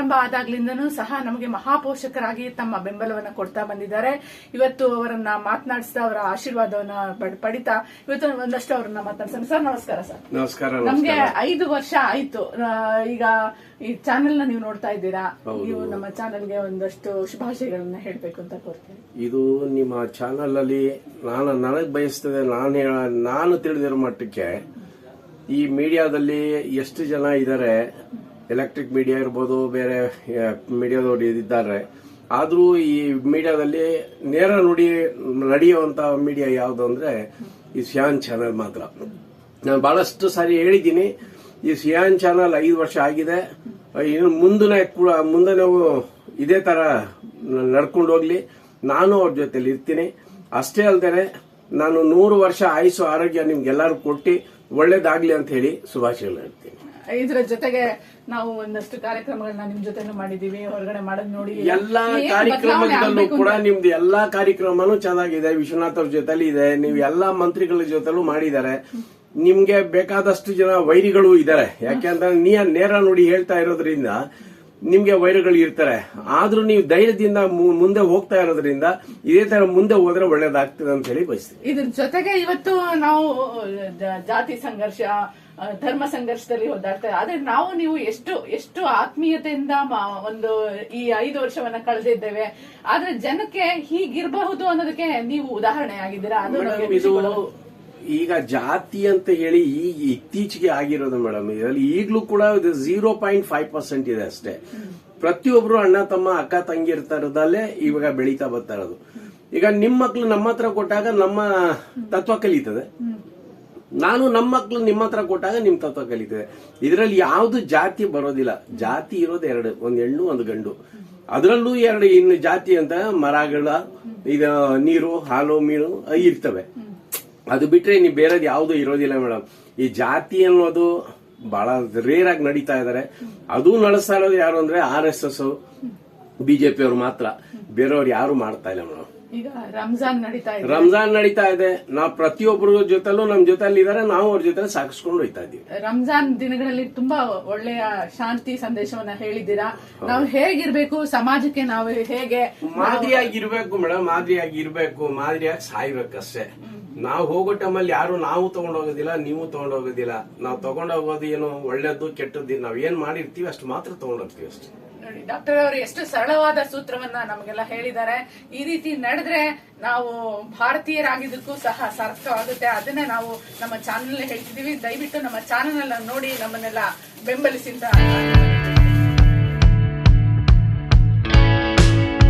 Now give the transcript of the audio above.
ಬಂದಾಗ್ಲಿಂದನೂ ಸಹ ನಮಗೆ ಮಹಾಪೋಷಕರಾಗಿ ತಮ್ಮ ಬೆಂಬಲವನ್ನ ಕೊಡ್ತಾ ಬಂದಿದ್ದಾರೆ. ಇವತ್ತು ಅವರನ್ನ ಮಾತನಾಡಿಸ್ತಾ ಅವರ ಆಶೀರ್ವಾದವನ್ನ ಪಡ್- ಪಡಿತಾ ಇವತ್ತು ಒಂದಷ್ಟು ಅವ್ರನ್ನ ಮಾತಾಡ್ತಾರೆ ಸರ್ ನಮಸ್ಕಾರ ಸರ್. ನಮಸ್ಕಾರ ನಮ್ಗೆ ಐದು ವರ್ಷ ಆಯ್ತು. ಈಗ ಈ ಚಾನೆಲ್ನ ನೀವು ನೋಡ್ತಾ ಇದ್ದೀರಾ? ನೀವು ನಮ್ಮ ಚಾನೆಲ್ಗೆ ಒಂದಷ್ಟು ಶುಭಾಶಯಗಳನ್ನ ಹೇಳ್ಬೇಕು ಅಂತ ಕೋರ್ತೇನೆ. ಇದು ನಿಮ್ಮ ಚಾನೆಲ್ ಅಲ್ಲಿ ನಾನು ನನಗ್ ಬಯಸ್ತದೆ ನಾನು ಹೇಳ- ನಾನು ತಿಳಿದಿರೋ ಮಟ್ಟಕ್ಕೆ ಈ ಮೀಡಿಯಾದಲ್ಲಿ ಎಷ್ಟು ಜನ ಇದ್ದಾರೆ ಎಲೆಕ್ಟ್ರಿಕ್ ಮೀಡಿಯಾ ಇರ್ಬೋದು, ಬೇರೆ ಮೀಡಿಯಾದವರು ಇದ್ದಾರೆ ಆದರೂ ಈ ಮೀಡಿಯಾದಲ್ಲಿ ನೇರ ನುಡಿ ನಡೆಯುವಂತ ಮೀಡಿಯಾ ಯಾವುದು ಅಂದ್ರೆ ಈ ಸಿಯಾನ್ ಚಾನೆಲ್ ಮಾತ್ರ. ನಾನು ಬಹಳಷ್ಟು ಸಾರಿ ಹೇಳಿದ್ದೀನಿ, ಈ ಸಿಯಾನ್ ಚಾನಲ್ ಐದು ವರ್ಷ ಆಗಿದೆ. ಇನ್ನು ಮುಂದಿನ ಕೂಡ, ಮುಂದೆ ನಾವು ಇದೇ ತರ ನಡ್ಕೊಂಡು ಹೋಗ್ಲಿ. ನಾನು ಅವ್ರ ಜೊತೆಲಿ ಇರ್ತೀನಿ. ಅಷ್ಟೇ ಅಲ್ದೇನೆ, ನಾನು ನೂರು ವರ್ಷ ಆಯುಸು ಆರೋಗ್ಯ ನಿಮ್ಗೆಲ್ಲರೂ ಕೊಟ್ಟು ಒಳ್ಳೇದಾಗ್ಲಿ ಅಂತ ಹೇಳಿ ಶುಭಾಶಯಗಳು ಹೇಳ್ತೀನಿ. ಇದ್ರ ಜೊತೆಗೆ ನಾವು ಒಂದಷ್ಟು ಕಾರ್ಯಕ್ರಮಗಳನ್ನ ನಿಮ್ ಜೊತೆನೂ ಮಾಡಿದೀವಿ ಹೊರಗಡೆ ಮಾಡೋದ್ ನೋಡಿ. ಎಲ್ಲಾ ಕಾರ್ಯಕ್ರಮಗಳಲ್ಲೂ ಕೂಡ ನಿಮ್ದು ಎಲ್ಲಾ ಕಾರ್ಯಕ್ರಮನೂ ಚೆನ್ನಾಗಿದೆ. ವಿಶ್ವನಾಥ್ ಅವ್ರ ಜೊತೆಲಿ ಇದೆ. ನೀವು ಎಲ್ಲಾ ಮಂತ್ರಿಗಳ ಜೊತೆಲೂ ಮಾಡಿದ್ದಾರೆ. ನಿಮ್ಗೆ ಬೇಕಾದಷ್ಟು ಜನ ವೈರಿಗಳು ಇದ್ದಾರೆ. ಯಾಕೆಂದ್ರೆ ನೀ ನೇರ ನೋಡಿ ಹೇಳ್ತಾ ಇರೋದ್ರಿಂದ ನಿಮ್ಗೆ ವೈರಗಳು ಇರ್ತಾರೆ. ಆದ್ರೂ ನೀವು ಧೈರ್ಯದಿಂದ ಮು- ಮುಂದೆ ಹೋಗ್ತಾ ಇರೋದ್ರಿಂದ ಇದೇ ತರ ಮುಂದೆ ಹೋದ್ರೆ ಒಳ್ಳೇದಾಗ್ತದೆ ಅಂತ ಹೇಳಿ ಬಯಸ್ತೀವಿ. ಇದ್ರ ಜೊತೆಗೆ ಇವತ್ತು ನಾವು ಜಾತಿ ಸಂಘರ್ಷ ಧರ್ಮ ಸಂಘರ್ಷದಲ್ಲಿ ಹೋದಾಡ್ತಾ ಆದ್ರೆ ನಾವು ನೀವು ಎಷ್ಟು ಎಷ್ಟು ಆತ್ಮೀಯತೆಯಿಂದ ಮ- ಒಂದು ಈ ಐದು ವರ್ಷವನ್ನ ಕಳೆದಿದ್ದೇವೆ. ಆದ್ರೆ ಜನಕ್ಕೆ ಹೀಗಿರಬಹುದು ಅನ್ನೋದಕ್ಕೆ ನೀವು ಉದಾಹರಣೆ ಆಗಿದ್ದೀರಾ ಅದು ಈಗ ಜಾತಿ ಅಂತ ಹೇಳಿ ಈಗ ಇತ್ತೀಚೆಗೆ ಆಗಿರೋದು ಮೇಡಮ್, ಇದರಲ್ಲಿ ಈಗಲೂ ಕೂಡ ಝೀರೋ ಪಾಯಿಂಟ್ ಫೈವ್ ಪರ್ಸೆಂಟ್ ಇದೆ ಅಷ್ಟೇ. ಪ್ರತಿಯೊಬ್ರು ಅಣ್ಣ, ತಮ್ಮ, ಅಕ್ಕ, ತಂಗಿ ಇರ್ತಾರದಲ್ಲೇ ಇವಾಗ ಬೆಳೀತಾ ಬರ್ತಾ ಇರೋದು. ಈಗ ನಿಮ್ಮ ಮಕ್ಳು ನಮ್ಮ ಹತ್ರ ಕೊಟ್ಟಾಗ ನಮ್ಮ ತತ್ವ ಕಲೀತದೆ. ನಾನು ನಮ್ಮ ಮಕ್ಳು ನಿಮ್ಮ ಹತ್ರ ಕೊಟ್ಟಾಗ ನಿಮ್ ತತ್ವ ಕಲಿತದೆ. ಇದರಲ್ಲಿ ಯಾವುದು ಜಾತಿ ಬರೋದಿಲ್ಲ. ಜಾತಿ ಇರೋದು ಎರಡು, ಒಂದು ಹೆಣ್ಣು, ಒಂದು ಗಂಡು. ಅದರಲ್ಲೂ ಎರಡು, ಇನ್ನು ಜಾತಿ ಅಂತ ಮರಗಳ, ಇದು, ನೀರು, ಹಾಲು, ಮೀನು ಇರ್ತವೆ. ಅದು ಬಿಟ್ರೆ ನೀವು ಬೇರೆದು ಯಾವುದು ಇರೋದಿಲ್ಲ ಮೇಡಮ್. ಈ ಜಾತಿ ಅನ್ನೋದು ಬಹಳ ರೇರ್ ಆಗಿ ನಡೀತಾ ಇದಾರೆ. ಅದು ನಡೆಸ್ತಾ ಇರೋದು ಯಾರು ಅಂದ್ರೆ ಆರ್ ಎಸ್ ಎಸ್ ಬಿಜೆಪಿ ಅವರು ಮಾತ್ರ. ಬೇರೆಯವ್ರು ಯಾರು ಮಾಡ್ತಾ ಇಲ್ಲ ಮೇಡಮ್. ಈಗ ರಂಜಾನ್ ನಡೀತಾ ಇದೆ. ರಂಜಾನ್ ನಡೀತಾ ಇದೆ. ನಾವು ಪ್ರತಿಯೊಬ್ಬರ ಜೊತೆಲೂ ನಮ್ ಜೊತೆಲಿ ಇದಾರೆ. ನಾವು ಅವ್ರ ಜೊತೆ ಸಾಕಿಸ್ಕೊಂಡು ಹೋಯ್ತಾ ಇದೀವಿ. ರಂಜಾನ್ ದಿನಗಳಲ್ಲಿ ತುಂಬಾ ಒಳ್ಳೆಯ ಶಾಂತಿ ಸಂದೇಶವನ್ನ ಹೇಳಿದ್ದೀರಾ. ನಾವು ಹೇಗಿರ್ಬೇಕು ಸಮಾಜಕ್ಕೆ ನಾವು ಹೇಗೆ ಮಾದರಿಯಾಗಿ ಇರ್ಬೇಕು ಮೇಡಮ್ ಮಾದರಿಯಾಗಿ ಇರ್ಬೇಕು ಮಾದರಿಯಾಗಿ ಸಾಯ್ಬೇಕಷ್ಟೇ. ನಾವು ಹೋಗೋ ಟೈಮಲ್ಲಿ ಯಾರು ನಾವು ತಗೊಂಡೋಗೋದಿಲ್ಲ ನೀವು ತಗೊಂಡೋಗೋದಿಲ್ಲ ನಾವು ತಗೊಂಡೋಗೋದು ಏನು ಒಳ್ಳೇದು, ಕೆಟ್ಟದ್ದು ನಾವ್ ಏನ್ ಮಾಡಿರ್ತೀವಿ ಅಷ್ಟು ಮಾತ್ರ ತಗೊಂಡೋಗ್ತೀವಿ ಅಷ್ಟೇ. ಡಾಕ್ಟರ್ ಅವರು ಎಷ್ಟು ಸರಳವಾದ ಸೂತ್ರವನ್ನ ನಮಗೆಲ್ಲ ಹೇಳಿದ್ದಾರೆ. ಈ ರೀತಿ ನಡೆದ್ರೆ ನಾವು ಭಾರತೀಯರಾಗಿದ್ದಕ್ಕೂ ಸಹ ಸಾರ್ಥಕವಾಗುತ್ತೆ. ಅದನ್ನ ನಾವು ನಮ್ಮ ಚಾನೆಲ್ ಹೇಳ್ತಿದೀವಿ ದಯವಿಟ್ಟು ನಮ್ಮ ಚಾನೆಲ್ ನೋಡಿ ನಮ್ಮನ್ನೆಲ್ಲ ಬೆಂಬಲಿಸಿ ಅಂತ